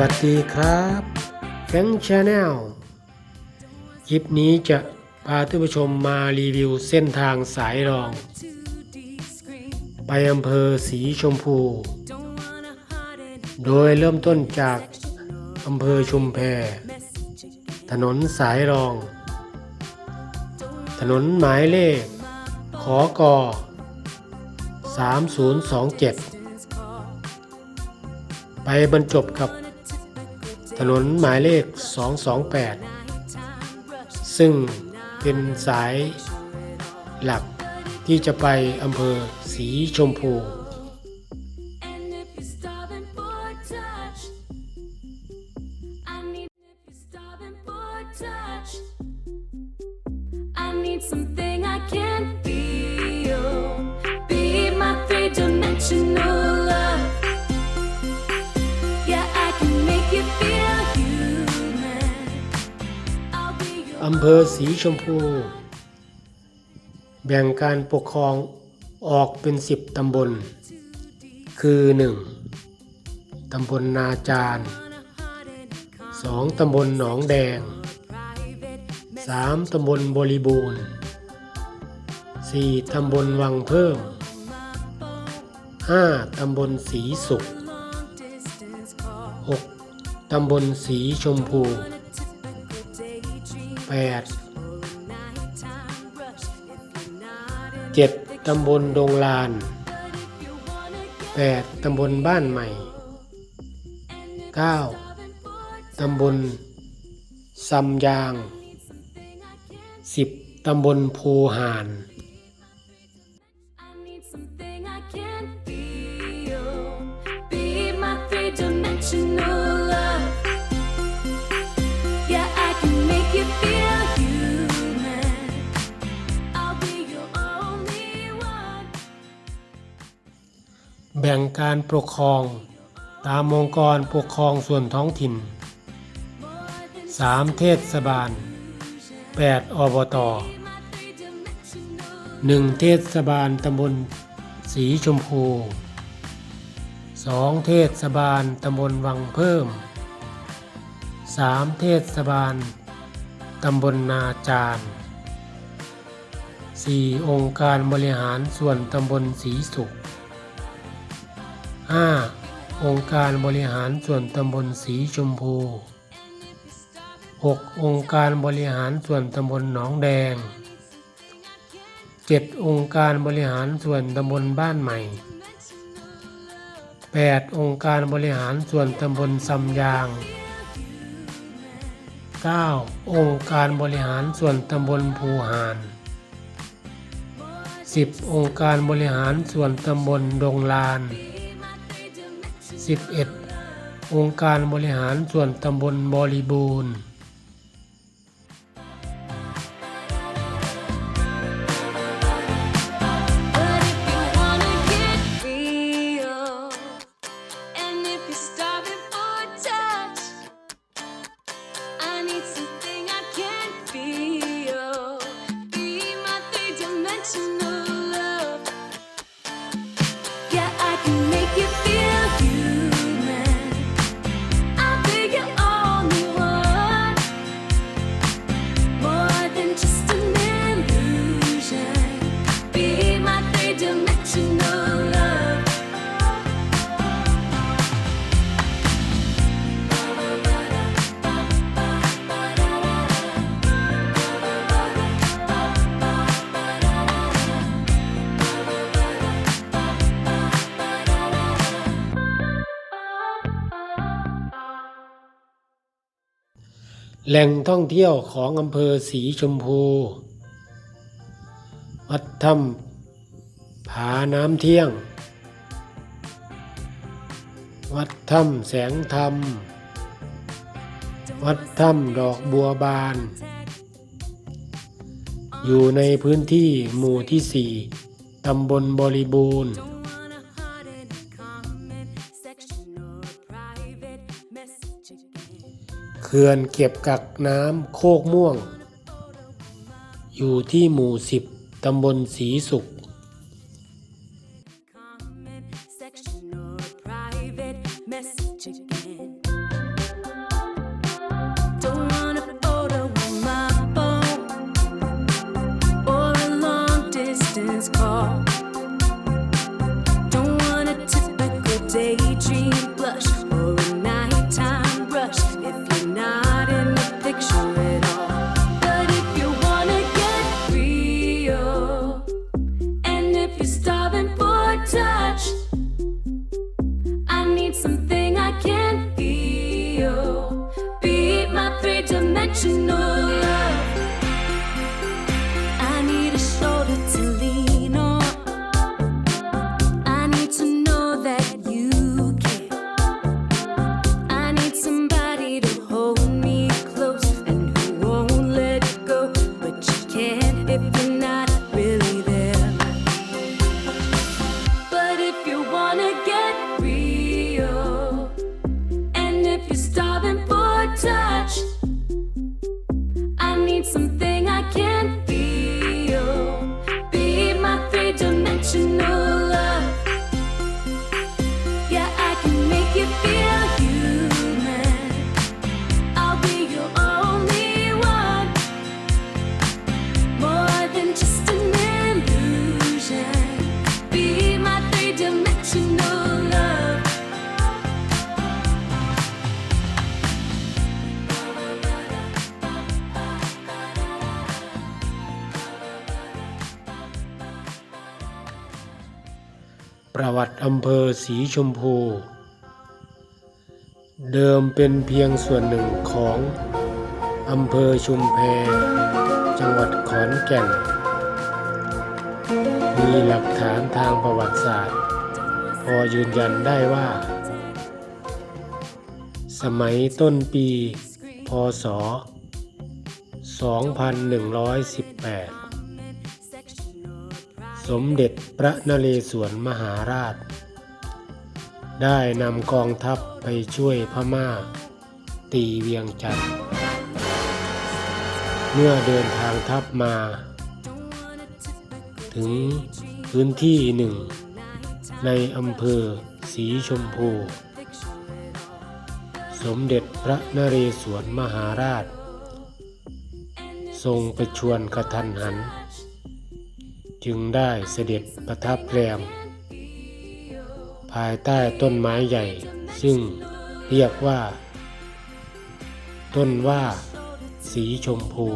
วัสดีครับแฟงชาแนลคลิปนี้จะพาท่านผู้ชมมารีวิวเส้นทางสายรอง ไปอำเภอสีชมพู โดยเริ่มต้นจากอำเภอชุมแพ ถนนสายรอง ถนนหมายเลข ขอกอ3027 ไปบรรจบกับ ถนนหมายเลข 228 ซึ่งเป็นสายหลักที่จะไปอำเภอสีชมพูำเภอสีชมพู แบ่งการปกครองออกเป็นสิบตำบล คือ 1. ตำบลนาจาร 2. ตำบลหนองแดง 3. ตำบลบริบูรณ์ 4. ตำบลวังเพิ่ม 5. ตำบลสีสุข 6. ตำบลสีชมพู แปดเจ็ดตำบลดงลาน 8. ตำบลบ้านใหม่ 9. ตำบลซำยาง 10. ตำบลภูหาน แบ่งการปกครอง ตามองค์กรปกครองส่วนท้องถิ่น 3. เทศบาล 8. อบต 1. เทศบาลตำบลสีชมพู 2. เทศบาลตำบลวังเพิ่ม 3. เทศบาลตำบลนาจาร 4. องค์การบริหารส่วนตำบลสีสุข 5. องค์การบริหารส่วนตำบลสีชมพู 6. องค์การบริหารส่วนตำบลหนองแดง 7. องค์การบริหารส่วนตำบลบ้านใหม่ 8. องค์การบริหารส่วนตำบลซำยาง 9. องค์การบริหารส่วนตำบลภูหาน 10. องค์การบริหารส่วนตำบลดงลาน 11. องค์การบริหารส่วนตำบลบริบูรณ์ แหล่งท่องเที่ยวของอำเภอสีชมพู วัดถ้ำผาน้ำเที่ยง วัดถ้ำแสงธรรม วัดถ้ำดอกบัวบาน อยู่ในพื้นที่หมู่ที่สี่ตำบลบริบูรณ์ เขื่อนเก็บกักน้ำโคกม่วง อยู่ที่หมู่สิบตำบลสีสุข daydream you know อำเภอสีชมพู เดิมเป็นเพียงส่วนหนึ่งของอำเภอชุมแพ จังหวัดขอนแก่น มีหลักฐานทางประวัติศาสตร์ พอยืนยันได้ว่า สมัยต้นปี พศ 2118 สมเด็จพระนเรศวรมหาราช ได้นำกองทัพไปช่วยพม่า ตีเวียงจันทร์เมื่อเดินทางทัพมา ถึงพื้นที่หนึ่ง ในอำเภอสีชมพู สมเด็จพระนเรศวรมหาราช ทรงไปชวนกระทันหัน จึงได้เสด็จประทับแรม ภายใต้ต้นไม้ใหญ่ ซึ่งเรียกว่า ต้นว่า สีชมพู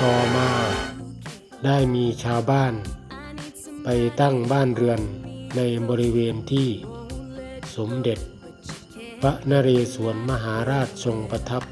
ต่อมาได้มีชาวบ้าน ไปตั้งบ้านเรือนในบริเวณที่สมเด็จพระนเรศวรมหาราชทรงประทับ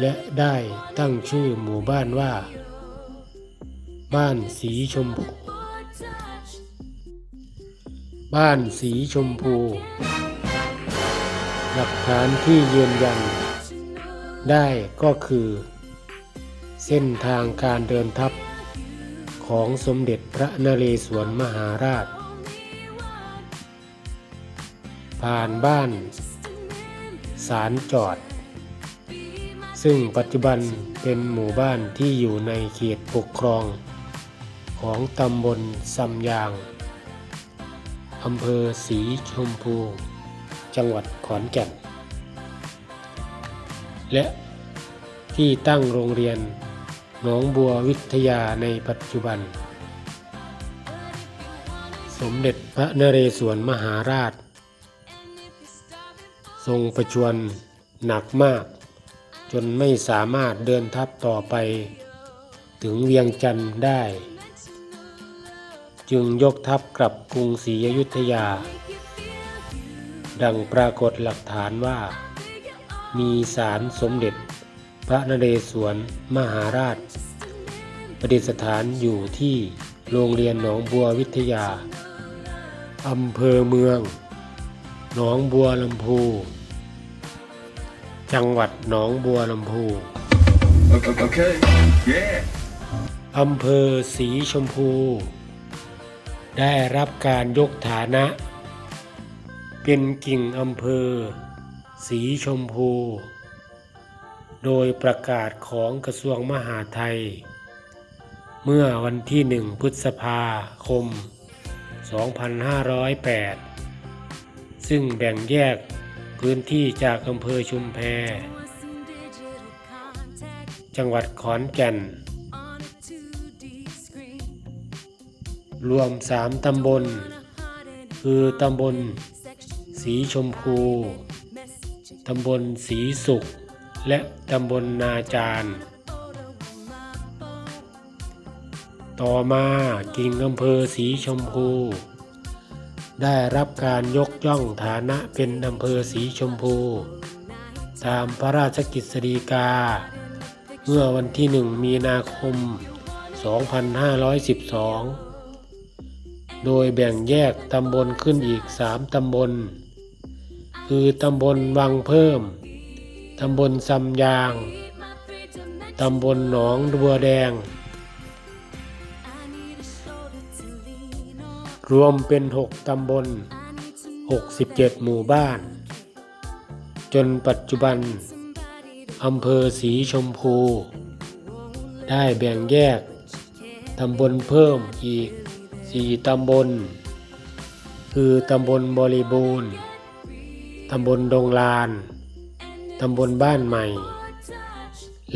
และได้ตั้งชื่อหมู่บ้านว่า บ้านสีชมพู บ้านสีชมพู หลักฐานที่ยืนยัน ได้ก็คือ เส้นทางการเดินทัพของสมเด็จพระนเรศวรมหาราช ผ่านบ้าน สารจอด ซึ่งปัจจุบันเป็นหมู่บ้านที่อยู่ในเขตปกครอง ของตำบลซำยางอำเภอสีชมพู จังหวัดขอนแก่น และที่ตั้งโรงเรียนหนองบัววิทยาในปัจจุบัน สมเด็จพระนเรศวรมหาราช ทรงประชวรหนักมาก จนไม่สามารถเดินทัพต่อไป ถึงเวียงจันทร์ได้ จึงยกทัพกลับกรุงศรีอยุธยา ดังปรากฏหลักฐานว่า มีสารสมเด็จ พระนเรศวรมหาราช ประดิษฐานอยู่ที่โรงเรียนหนองบัววิทยาอำเภอเมือง หนองบัวลำพู จังหวัดหนองบัวลำพู Okay. okay. Yeah. อำเภอสีชมพู ได้รับการยกฐานะ เป็นกิ่งอำเภอ สีชมพู โดยประกาศของกระทรวงมหาดไทย เมื่อวันที่หนึ่งพฤษภาคม 2508 ซึ่งแบ่งแยก พื้นที่จากอำเภอชุมแพ จังหวัดขอนแก่น รวมสามตำบล คือตำบล สีชมพู ตำบลสีสุข และตำบลนาจารต่อมากิ่งอำเภอสีชมพู ได้รับการยกย่องฐานะเป็นอำเภอสีชมพู ตามพระราชกิจสฎีกา เมื่อวันที่หนึ่งมีนาคม 2512 โดยแบ่งแยกตำบลขึ้นอีกสามตำบล คือตำบลวังเพิ่ม ตำบลซำยาง ตำบลหนองบัวแดง รวมเป็นหกตำบล 67 หมู่บ้าน จนปัจจุบัน อำเภอสีชมพู ได้แบ่งแยก ตำบลเพิ่มอีก 4 ตำบล คือตำบลบริบูรณ์ ตำบลดงลาน ตำบลบ้านใหม่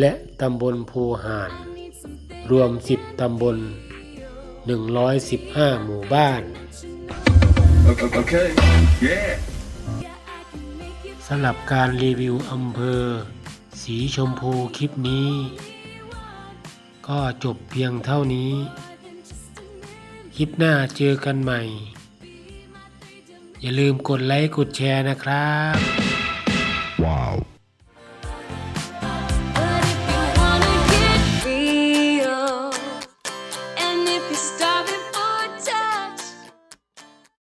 และตำบลภูหาน รวม 10 ตำบล 115 หมู่บ้าน Okay, okay. Yeah. สำหรับการรีวิวอำเภอ สีชมพูคลิปนี้ ก็จบเพียงเท่านี้ คลิปหน้าเจอกันใหม่ อย่าลืมกดไลค์ กดแชร์นะครับ Wow.